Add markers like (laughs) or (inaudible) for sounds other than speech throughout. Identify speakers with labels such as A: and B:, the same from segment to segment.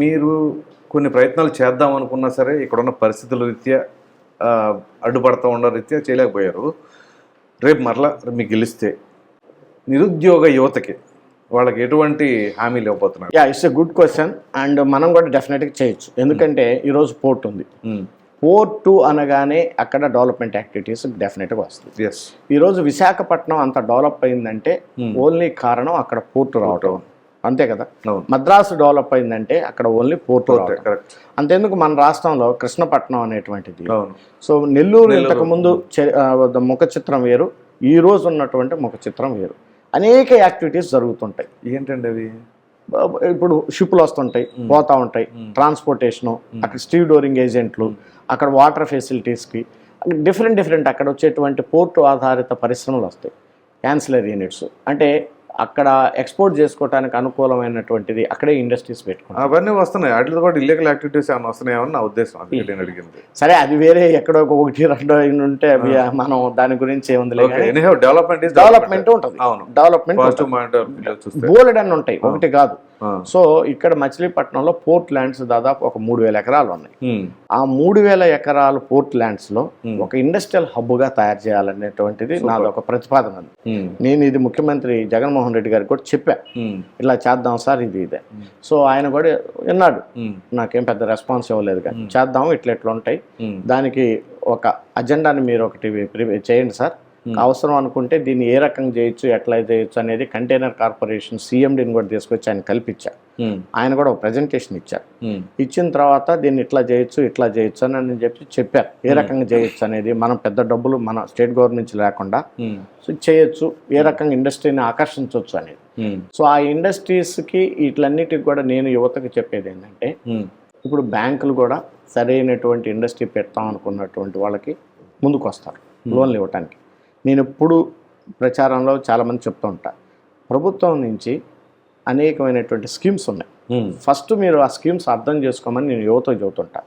A: మీరు కొన్ని ప్రయత్నాలు చేద్దాం అనుకున్నా సరే ఇక్కడ ఉన్న పరిస్థితుల రీత్యా అడ్డుపడతా ఉన్న రీత్యా చేయలేకపోయారు. రేపు మరలా మీకు గెలిస్తే నిరుద్యోగ యువతకి వాళ్ళకి ఎటువంటి హామీలు ఇవ్వబోతున్నారు?
B: Yeah it's a good question and మనం కూడా డెఫినెట్గా చేయొచ్చు. ఎందుకంటే ఈరోజు పోర్ట్ ఉంది.
A: Hmm.
B: పోర్టు అనగానే అక్కడ డెవలప్మెంట్ యాక్టివిటీస్ డెఫినెట్గా వస్తుంది
A: ఎస్
B: ఈరోజు విశాఖపట్నం అంత డెవలప్ అయిందంటే
A: Hmm.
B: ఓన్లీ కారణం అక్కడ పోర్టు రావటం. అంతే కదా? మద్రాసు డెవలప్ అయిందంటే అక్కడ ఓన్లీ పోర్టు అంతేందుకు మన రాష్ట్రంలో కృష్ణపట్నం అనేటువంటిది. సో నెల్లూరు. ఇంతకు ముందు ముఖ చిత్రం వేరు ఈ రోజు ఉన్నటువంటి ముఖ చిత్రం వేరు. అనేక యాక్టివిటీస్ జరుగుతుంటాయి.
A: ఏంటండి అవి?
B: ఇప్పుడు షిప్లు వస్తుంటాయి పోతా ఉంటాయి. ట్రాన్స్పోర్టేషను అక్కడ స్టీవ్ డోరింగ్ ఏజెంట్లు అక్కడ వాటర్ ఫెసిలిటీస్కి డిఫరెంట్ డిఫరెంట్ అక్కడ వచ్చేటువంటి పోర్టు ఆధారిత పరిశ్రమలు వస్తాయి. Ancillary units. అంటే అక్కడ ఎక్స్పోర్ట్ చేసుకోవడానికి అనుకూలమైనటువంటిది అక్కడే ఇండస్ట్రీస్ పెట్టుకుంటాం
A: అవన్నీ వస్తున్నాయి. వాటితో పాటు ఇల్లీగల్ యాక్టివిటీస్ ఏమైనా వస్తున్నాయేమో నా ఉద్దేశం అది నేను అడిగింది.
B: సరే అది వేరే ఎక్కడో ఒక ఒకటి రెండు ఉంటే అవి మనం దాని గురించి ఏముంది
A: డెవలప్మెంట్
B: డెవలప్మెంట్ ఉంటుంది.
A: అవును.
B: డెవలప్మెంట్ బోలెడ్ అని ఉంటాయి. ఒకటి కాదు. సో ఇక్కడ మచిలీపట్నంలో పోర్ట్ ల్యాండ్స్ దాదాపు ఒక మూడు వేల ఎకరాలు ఉన్నాయి. ఆ మూడు వేల ఎకరాలు పోర్ట్ ల్యాండ్స్లో ఒక ఇండస్ట్రియల్ హబ్గా తయారు చేయాలనేటువంటిది నాది ఒక ప్రతిపాదన ఉంది. నేను ఇది ముఖ్యమంత్రి జగన్మోహన్ రెడ్డి గారికి కూడా చెప్పా. ఇలా చేద్దాం సార్ ఇది ఇదే. సో ఆయన కూడా విన్నాడు. నాకేం పెద్ద రెస్పాన్స్ ఇవ్వలేదు కానీ చేద్దాం ఇట్లా ఇట్లా ఉంటాయి. దానికి ఒక అజెండాని మీరు ఒకటి ప్రిపేర్ చేయండి సార్. అవసరం అనుకుంటే దీన్ని ఏ రకంగా చేయొచ్చు ఎట్లా చేయొచ్చు అనేది కంటైనర్ కార్పొరేషన్ సీఎండీని కూడా తీసుకొచ్చి ఆయన కల్పించా
A: Hmm.
B: ఆయన కూడా ఒక ప్రజెంటేషన్ ఇచ్చారు
A: Hmm.
B: ఇచ్చిన తర్వాత దీన్ని ఇట్లా చేయొచ్చు ఇట్లా చేయొచ్చు అని అని చెప్పి చెప్పారు ఏ రకంగా చేయొచ్చు అనేది మనం పెద్ద డబ్బులు మన స్టేట్ గవర్నమెంట్ లేకుండా
A: Hmm.
B: సో చేయొచ్చు ఏ రకంగా ఇండస్ట్రీని ఆకర్షించవచ్చు అనేది
A: Hmm.
B: సో ఆ ఇండస్ట్రీస్కి వీటిలన్నిటికి కూడా నేను యువతకు చెప్పేది ఏంటంటే
A: Hmm.
B: ఇప్పుడు బ్యాంకులు కూడా సరైనటువంటి ఇండస్ట్రీ పెడతాం అనుకున్నటువంటి వాళ్ళకి ముందుకు వస్తారు లోన్లు ఇవ్వటానికి నేను ఎప్పుడు ప్రచారంలో చాలామంది చెప్తూ ఉంటా ప్రభుత్వం నుంచి అనేకమైనటువంటి స్కీమ్స్ ఉన్నాయి. ఫస్ట్ మీరు ఆ స్కీమ్స్ అర్థం చేసుకోమని నేను యువతకు చెబుతుంటా.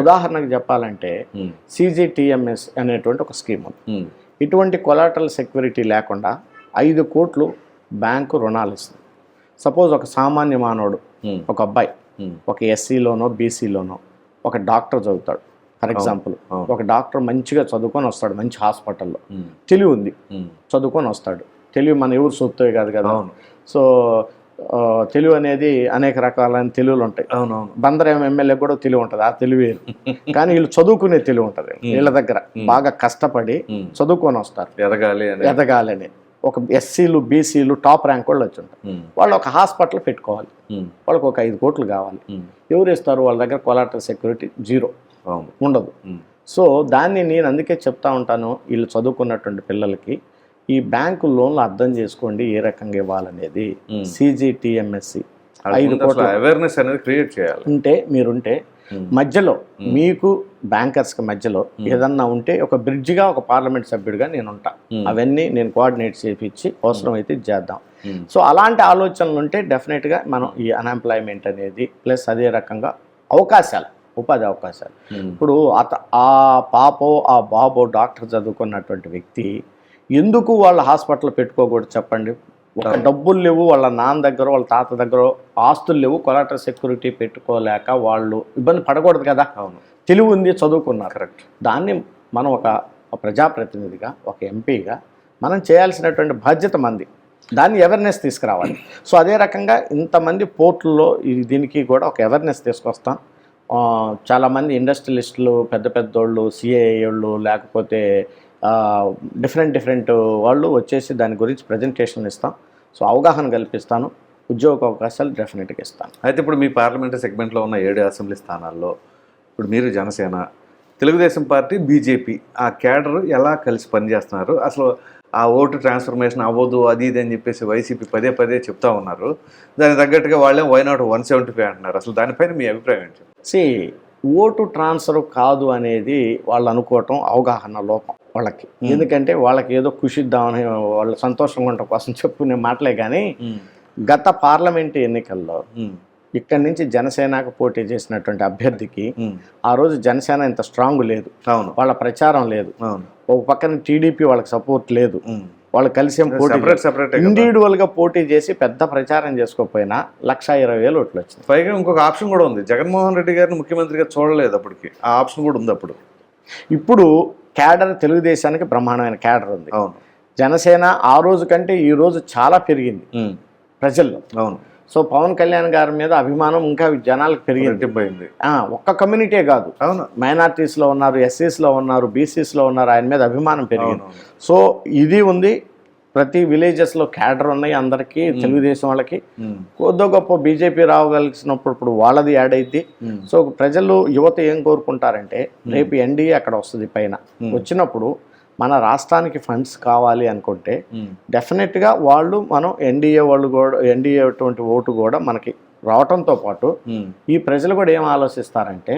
B: ఉదాహరణకు చెప్పాలంటే. సీజీటీఎంఎస్ అనేటువంటి ఒక స్కీమ్ ఉంది. ఇటువంటి కొలాటరల్ సెక్యూరిటీ లేకుండా ఐదు కోట్లు బ్యాంకు రుణాలు ఇస్తుంది సపోజ్ ఒక సామాన్య మానవుడు. ఒక అబ్బాయి. ఒక ఎస్సీలోనో బీసీలోనో ఒక డాక్టర్ చదువుతాడు ఫర్ ఎగ్జాంపుల్. ఒక డాక్టర్ మంచిగా చదువుకొని వస్తాడు మంచి హాస్పిటల్లో. తెలివి ఉంది. చదువుకొని వస్తాడు. తెలివి మన ఎవరు సొత్తువే కాదు కదా.
A: అవును.
B: సో తెలివి అనేది అనేక రకాలైన తెలివులు ఉంటాయి.
A: అవునవును.
B: బందరం ఎమ్మెల్యే కూడా తెలివి ఉంటుంది. ఆ తెలివి. (laughs) కానీ వీళ్ళు చదువుకునే తెలివి ఉంటుంది. వీళ్ళ దగ్గర బాగా కష్టపడి. చదువుకొని వస్తారు.
A: ఎదగాలి అని.
B: ఎదగాలని. ఒక ఎస్సీలు బీసీలు టాప్ ర్యాంక్ వాళ్ళు వచ్చి ఉంటారు. వాళ్ళు ఒక హాస్పిటల్ పెట్టుకోవాలి. వాళ్ళకి ఒక ఐదు కోట్లు కావాలి. ఎవరు ఇస్తారు? వాళ్ళ దగ్గర కొలాటరల్ సెక్యూరిటీ జీరో. ఉండదు. సో దాన్ని నేను అందుకే చెప్తా ఉంటాను వీళ్ళు చదువుకున్నటువంటి పిల్లలకి ఈ బ్యాంకు లోన్లు అర్థం చేసుకోండి ఏ రకంగా ఇవ్వాలనేది. సిజిటిఎంఎస్సి ఐదు కోట్ల
A: అవేర్నెస్ అనేది క్రియేట్ చేయాలి
B: ఉంటే మీరుంటే. మధ్యలో మీకు బ్యాంకర్స్కి మధ్యలో ఏదన్నా ఉంటే ఒక బ్రిడ్జిగా ఒక పార్లమెంట్ సభ్యుడిగా నేను ఉంటా. అవన్నీ నేను కోఆర్డినేట్ చేపించి అవసరమైతే చేద్దాం. సో అలాంటి ఆలోచనలు ఉంటే డెఫినెట్గా మనం ఈ అన్ఎంప్లాయ్మెంట్ అనేది ప్లస్ అదే రకంగా అవకాశాలు ఉపాధి అవకాశాలు. ఇప్పుడు అత ఆ పాపో ఆ బాబో డాక్టర్ చదువుకున్నటువంటి వ్యక్తి ఎందుకు వాళ్ళ హాస్పిటల్ పెట్టుకోకూడదు చెప్పండి? ఒక డబ్బులు లేవు వాళ్ళ నాన్న దగ్గర వాళ్ళ తాత దగ్గర ఆస్తులు లేవు కొలాటర్ సెక్యూరిటీ పెట్టుకోలేక వాళ్ళు ఇబ్బంది పడకూడదు కదా?
A: అవును.
B: తెలివి ఉంది చదువుకున్నారు.
A: కరెక్ట్.
B: దాన్ని మనం ఒక ప్రజాప్రతినిధిగా ఒక ఎంపీగా మనం చేయాల్సినటువంటి బాధ్యత మంది. దాన్ని అవేర్నెస్ తీసుకురావాలి. సో అదే రకంగా ఇంతమంది పోర్టుల్లో దీనికి కూడా ఒక అవేర్నెస్ తీసుకొస్తాం. చాలామంది ఇండస్ట్రియలిస్టులు పెద్ద పెద్దోళ్ళు సిఏఏళ్ళు లేకపోతే డిఫరెంట్ డిఫరెంట్ వాళ్ళు వచ్చేసి దాని గురించి ప్రజెంటేషన్ ఇస్తాం. సో అవగాహన కల్పిస్తాను. ఉద్యోగ అవకాశాలు డెఫినెట్గా ఇస్తాను.
A: అయితే ఇప్పుడు మీ పార్లమెంటరీ సెగ్మెంట్లో ఉన్న ఏడు అసెంబ్లీ స్థానాల్లో ఇప్పుడు మీరు జనసేన తెలుగుదేశం పార్టీ బీజేపీ ఆ క్యాడర్ ఎలా కలిసి పనిచేస్తున్నారు? అసలు ఆ ఓటు ట్రాన్స్ఫర్మేషన్ అవ్వదు అది ఇది అని చెప్పేసి వైసీపీ పదే పదే చెప్తా ఉన్నారు. దానికి తగ్గట్టుగా వాళ్ళే why not one seventy five అంటున్నారు. అసలు దానిపైన మీ అభిప్రాయం ఏంటి?
B: సి ఓటు ట్రాన్స్ఫర్ కాదు అనేది వాళ్ళు అనుకోవటం అవగాహన లోపం వాళ్ళకి. ఎందుకంటే వాళ్ళకి ఏదో ఖుషిద్దామని వాళ్ళ సంతోషంగా ఉండటం కోసం చెప్పుకునే మాటలే కానీ గత పార్లమెంటు ఎన్నికల్లో ఇక్కడి నుంచి జనసేనకు పోటీ చేసినటువంటి అభ్యర్థికి ఆ రోజు జనసేన ఇంత స్ట్రాంగ్ లేదు.
A: అవును.
B: వాళ్ళ ప్రచారం లేదు.
A: అవును.
B: ఒక పక్కన టీడీపీ వాళ్ళకి సపోర్ట్ లేదు. వాళ్ళు కలిసి పోటీ
A: సెపరేట్ సెపరేట్
B: ఇండివిజువల్గా పోటీ చేసి పెద్ద ప్రచారం చేసుకోకపోయినా లక్ష ఇరవై వేలు ఓట్లు వచ్చింది
A: పైగా ఇంకొక ఆప్షన్ కూడా ఉంది. జగన్మోహన్ రెడ్డి గారిని ముఖ్యమంత్రిగా చూడలేదు అప్పటికి. ఆ ఆప్షన్ కూడా ఉంది అప్పుడు.
B: ఇప్పుడు క్యాడర్ తెలుగుదేశానికి బ్రహ్మాండమైన క్యాడర్ ఉంది.
A: అవును.
B: జనసేన ఆ రోజు కంటే ఈ రోజు చాలా పెరిగింది. ప్రజల్లో.
A: అవును.
B: సో పవన్ కళ్యాణ్ గారి మీద అభిమానం ఇంకా జనాలకు పెరిగింది. ఒక్క కమ్యూనిటీ కాదు.
A: అవును.
B: మైనార్టీస్లో ఉన్నారు ఎస్సీస్లో ఉన్నారు బీసీస్లో ఉన్నారు ఆయన మీద అభిమానం పెరిగింది. సో ఇది ఉంది. ప్రతి విలేజెస్లో క్యాడర్ ఉన్నాయి అందరికీ తెలుగుదేశం వాళ్ళకి. కొద్దో గొప్ప బీజేపీ రావగలిసినప్పుడు ఇప్పుడు వాళ్ళది యాడ్ అయింది సో ప్రజలు యువత ఏం కోరుకుంటారంటే రేపు ఎన్డీఏ అక్కడ వస్తుంది పైన. వచ్చినప్పుడు మన రాష్ట్రానికి ఫండ్స్ కావాలి అనుకుంటే డెఫినెట్గా వాళ్ళు మనం ఎన్డీఏ వాళ్ళు కూడా ఎన్డీఏ అటువంటి ఓటు కూడా మనకి రావటంతో పాటు ఈ ప్రజలు కూడా ఏం ఆలోచిస్తారంటే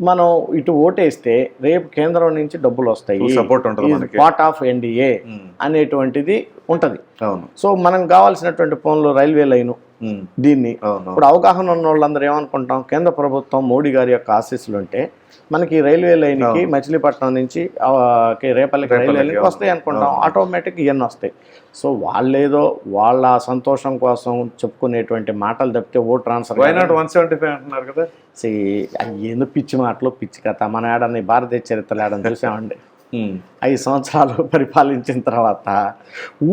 B: మనం ఇటు ఓటేస్తే రేపు కేంద్రం నుంచి డబ్బులు వస్తాయి.
A: సపోర్ట్ ఉంటుంది మనకి.
B: పార్ట్ ఆఫ్ ఎన్డీఏ అనేటువంటిది ఉంటుంది.
A: అవును.
B: సో మనం కావాల్సినటువంటి ఫోన్లు రైల్వే లైను దీన్ని ఇప్పుడు అవగాహన ఉన్న వాళ్ళందరూ ఏమనుకుంటాం? కేంద్ర ప్రభుత్వం మోడీ గారి యొక్క ఆశీస్సులు ఉంటే మనకి రైల్వే లైన్కి మచిలీపట్నం నుంచి కి రేపల్లికి రైల్వే లైన్కి వస్తాయి అనుకుంటాం. ఆటోమేటిక్ ఇవన్నీ వస్తాయి. సో వాళ్ళేదో వాళ్ళ సంతోషం కోసం చెప్పుకునేటువంటి మాటలు తప్పితే vote transfer
A: one seventy five అంటున్నారు కదా?
B: ఏందో పిచ్చి మాటలు పిచ్చి కథ. మన ఏడని భారతదేశ చరిత్రలు ఏడని చూసామండి. ఐదు సంవత్సరాలు (laughs) పరిపాలించిన తర్వాత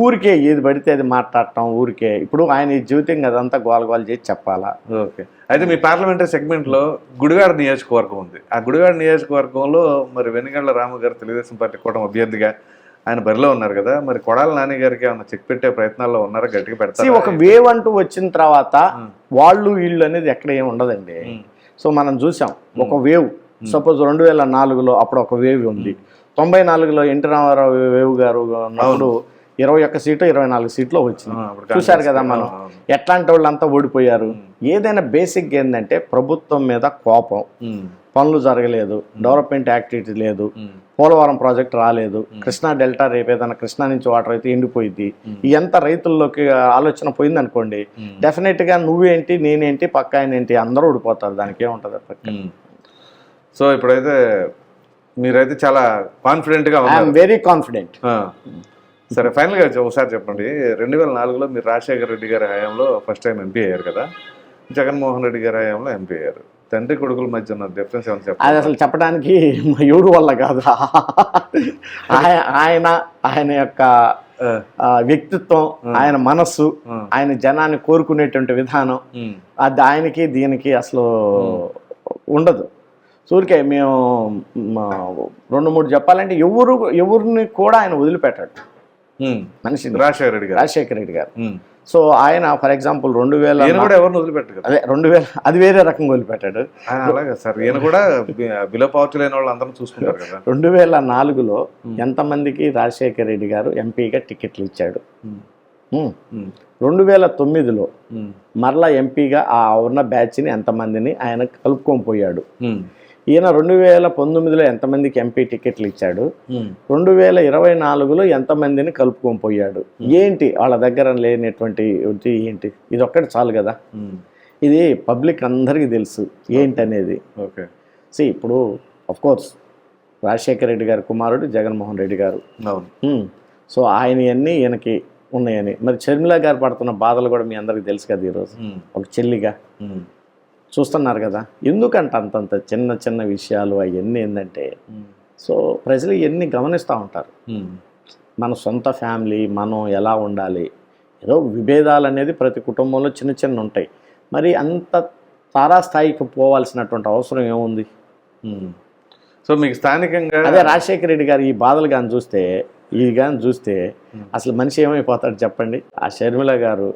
B: ఊరికే ఏది పడితే అది మాట్లాడటం ఊరికే. ఇప్పుడు ఆయన ఈ జీవితం అదంతా గోల గోల చేసి చెప్పాలా?
A: ఓకే. అయితే మీ పార్లమెంటరీ సెగ్మెంట్లో గుడివాడ నియోజకవర్గం ఉంది. ఆ గుడివాడ నియోజకవర్గంలో మరి వెనుగండ్ల రాము గారు తెలుగుదేశం పార్టీ కూటమి అభ్యర్థిగా ఆయన బరిలో ఉన్నారు కదా మరి కొడాల నాని గారికి ఏమైనా చెక్ పెట్టే ప్రయత్నాల్లో ఉన్నారా? గట్టిగా పెడతారు?
B: ఒక వేవ్ అంటూ వచ్చిన తర్వాత వాళ్ళు వీళ్ళు అనేది ఎక్కడ ఏమి ఉండదండి. సో మనం చూసాం ఒక వేవ్. సపోజ్ రెండు వేల నాలుగులో అప్పుడు ఒక వేవ్ ఉంది. తొంభై నాలుగులో ఎన్టీ రామారావు వేవ్ గారు ఉన్నప్పుడు ఇరవై ఒక్క సీటు ఇరవై నాలుగు సీట్లో వచ్చింది. చూశారు కదా మనం. ఎట్లాంటి వాళ్ళంతా ఓడిపోయారు. ఏదైనా బేసిక్ ఏంటంటే ప్రభుత్వం మీద కోపం. పనులు జరగలేదు. డెవలప్మెంట్ యాక్టివిటీ లేదు. పోలవరం ప్రాజెక్ట్ రాలేదు. కృష్ణా డెల్టా రేపు ఏదైనా కృష్ణా నుంచి వాటర్ అయితే ఎండిపోయింది ఎంత రైతుల్లోకి ఆలోచన పోయింది అనుకోండి డెఫినెట్గా నువ్వేంటి నేనేంటి పక్క ఆయన ఏంటి అందరూ ఓడిపోతారు. దానికి ఏముంటది పక్క
A: సో ఇప్పుడైతే మీరైతే చాలా కాన్ఫిడెంట్గా ఉన్నారు.
B: I'm very confident.
A: సరే ఫైనల్గా ఒకసారి చెప్పండి. రెండు వేల నాలుగులో మీరు రాజశేఖర రెడ్డి గారి హయాంలో ఫస్ట్ టైం ఎంపీ అయ్యారు కదా? జగన్మోహన్ రెడ్డి గారి హయాంలో ఎంపీ అయ్యారు. తండ్రి కొడుకుల మధ్య ఉన్న డిఫరెన్స్ ఏమైనా
B: అది
A: చెప్పండి
B: అసలు చెప్పడానికి మా ఎవరు వల్ల కాదు. ఆయన ఆయన యొక్క వ్యక్తిత్వం ఆయన మనస్సు. ఆయన జనాన్ని కోరుకునేటువంటి విధానం అది ఆయనకి దీనికి అసలు ఉండదు. సూరికే మేము రెండు మూడు చెప్పాలంటే ఎవరు ఎవరిని కూడా ఆయన వదిలిపెట్టాడు.
A: ఉమ్.
B: మనిషిని.
A: రాజశేఖర రెడ్డి గారు.
B: రాజశేఖర రెడ్డి గారు. సో ఆయన ఫర్ ఎగ్జాంపుల్ రెండు వేల
A: కూడా ఎవరిని వదిలిపెట్టరు
B: అదే రెండు వేల అది వేరే రకంగా వదిలిపెట్టాడు.
A: అలాగే సార్. ఈయన కూడా బిలో పవర్టీ లేని వాళ్ళు అందరం చూసుకుంటారు కదా?
B: రెండు వేల నాలుగులో ఎంతమందికి రాజశేఖర రెడ్డి గారు ఎంపీగా టికెట్లు ఇచ్చాడు? రెండు వేల తొమ్మిదిలో మరలా ఎంపీగా ఆ ఉన్న బ్యాచ్ని ఎంతమందిని ఆయన కలుపుకొని పోయాడు. ఈయన రెండు వేల పంతొమ్మిదిలో ఎంతమందికి ఎంపీ టికెట్లు ఇచ్చాడు? రెండు వేల ఇరవై నాలుగులో ఎంతమందిని కలుపుకొని పోయాడు? ఏంటి వాళ్ళ దగ్గర లేనటువంటి ఏంటి? ఇది ఒక్కటి చాలు కదా. ఇది పబ్లిక్ అందరికీ తెలుసు. ఏంటి అనేది
A: ఓకే.
B: సి ఇప్పుడు కోర్స్ రాజశేఖర రెడ్డి గారి కుమారుడు జగన్మోహన్ రెడ్డి గారు. సో ఆయన అన్నీ ఈయనకి ఉన్నాయని. మరి షర్మిల గారు పడుతున్న బాధలు కూడా మీ అందరికీ తెలుసు కదా ఈరోజు. ఒక చెల్లిగా. చూస్తున్నారు కదా. ఎందుకంట అంతంత చిన్న చిన్న విషయాలు అవన్నీ ఏంటంటే సో ప్రజలు ఇవన్నీ గమనిస్తూ ఉంటారు. మన సొంత ఫ్యామిలీ మనం ఎలా ఉండాలి ఏదో విభేదాలు అనేది ప్రతి కుటుంబంలో చిన్న చిన్న ఉంటాయి. మరి అంత తారాస్థాయికి పోవాల్సినటువంటి అవసరం ఏముంది.
A: సో మీకు స్థానికంగా
B: అదే రాజశేఖర రెడ్డి గారు ఈ బాధలు కానీ చూస్తే ఇది కానీ చూస్తే అసలు మనిషి ఏమైపోతాడు చెప్పండి? ఆ షర్మిల గారు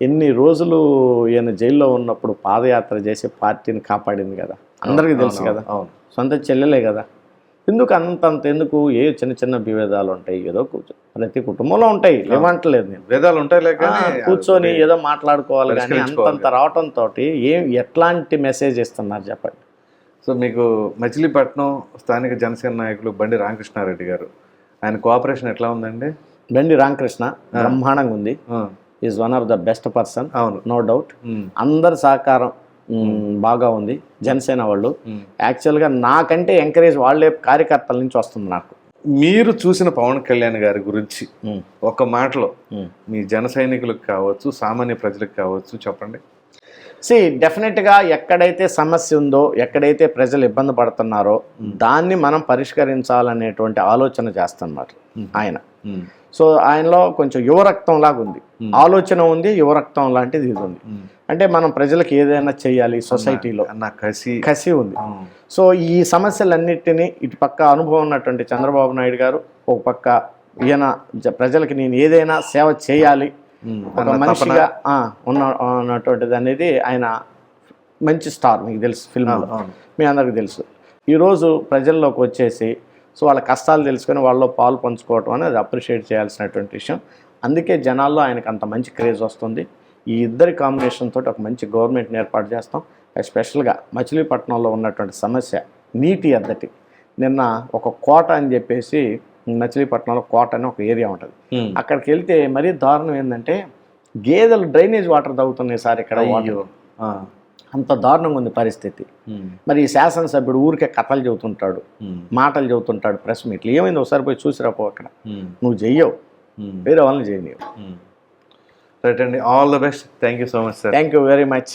B: ఎన్ని రోజులు ఈయన జైల్లో ఉన్నప్పుడు పాదయాత్ర చేసి పార్టీని కాపాడింది కదా. అందరికీ తెలుసు కదా.
A: అవును
B: సొంత చెల్లెలే కదా. ఎందుకు అంతంత ఎందుకు? ఏ చిన్న చిన్న విభేదాలు ఉంటాయి? ఏదో కూర్చో ప్రతి కుటుంబంలో ఉంటాయి. లేవంటలేదు నేను.
A: వేదాలు ఉంటాయిలే
B: ఆ,
A: కానీ
B: కూర్చొని ఏదో మాట్లాడుకోవాలి కానీ అంతంత రావటంతో ఏం ఎట్లాంటి మెసేజ్ ఇస్తున్నారు చెప్పండి?
A: సో మీకు మచిలీపట్నం స్థానిక జనసేన నాయకులు బండి రామకృష్ణారెడ్డి గారు. ఆయన కోఆపరేషన్ ఎట్లా ఉందండి?
B: బండి రామకృష్ణ బ్రహ్మాండంగా ఉంది. Is one of the best person.
A: అవును.
B: No doubt. అందరి సహకారం బాగా ఉంది. జనసేన వాళ్ళు. యాక్చువల్గా నాకంటే ఎంకరేజ్ వాళ్ళే కార్యకర్తల నుంచి వస్తుంది నాకు.
A: మీరు చూసిన పవన్ కళ్యాణ్ గారి గురించి ఒక మాటలో. మీ జన సైనికులకు కావచ్చు సామాన్య ప్రజలకు కావచ్చు చెప్పండి.
B: సి డెఫినెట్గా ఎక్కడైతే సమస్య ఉందో ఎక్కడైతే ప్రజలు ఇబ్బంది పడుతున్నారో దాన్ని మనం పరిష్కరించాలనేటువంటి ఆలోచన చేస్తున్నారు ఆయన. సో ఆయనలో కొంచెం యువరక్తం లాగా ఉంది. ఆలోచన ఉంది యువరక్తం లాంటిది ఇది ఉంది.
A: ఉమ్.
B: అంటే మనం ప్రజలకు ఏదైనా చేయాలి సొసైటీలో.
A: అన్న కసి.
B: కసి ఉంది.
A: ఉమ్,
B: సో ఈ సమస్యలన్నిటినీ ఇటు పక్క అనుభవం ఉన్నటువంటి చంద్రబాబు నాయుడు గారు ఒక పక్క ఈయన ప్రజలకి నేను ఏదైనా సేవ చేయాలి. ఒక మనిషిగా ఉన్న ఉన్నటువంటిది అనేది ఆయన మంచి స్టార్ మీకు తెలుసు ఫిల్మ్
A: అవును, అవును.
B: మీ అందరికి తెలుసు. ఈరోజు ప్రజల్లోకి వచ్చేసి సో వాళ్ళ కష్టాలు తెలుసుకొని వాళ్ళలో పాలు పంచుకోవటం అనేది అప్రిషియేట్ చేయాల్సినటువంటి విషయం. అందుకే జనాల్లో ఆయనకు అంత మంచి క్రేజ్ వస్తుంది. ఈ ఇద్దరి కాంబినేషన్ తోటి ఒక మంచి గవర్నమెంట్ని ఏర్పాటు చేస్తాం. ఎస్పెషల్గా మచిలీపట్నంలో ఉన్నటువంటి సమస్య నీటి ఎద్దటి నిన్న ఒక కోట అని చెప్పేసి మచిలీపట్నంలో కోట అని ఒక ఏరియా ఉంటుంది. అక్కడికి వెళ్తే మరీ దారుణం ఏంటంటే గేదెలు డ్రైనేజ్ వాటర్ తాగుతున్నాయి సార్ ఇక్కడ అంత దారుణంగా ఉంది పరిస్థితి. మరి ఈ శాసనసభ్యుడు ఊరికే కథలు చెబుతుంటాడు మాటలు చెబుతుంటాడు ప్రెస్ మీట్లు. ఏమైంది ఒకసారి పోయి చూసిరాపో అక్కడ. నువ్వు చెయ్యవు వేరే వాళ్ళని చేయనివ్వు
A: ఉమ్. రైట్ అండి. All the best. Thank you so much sir.
B: Thank you very much.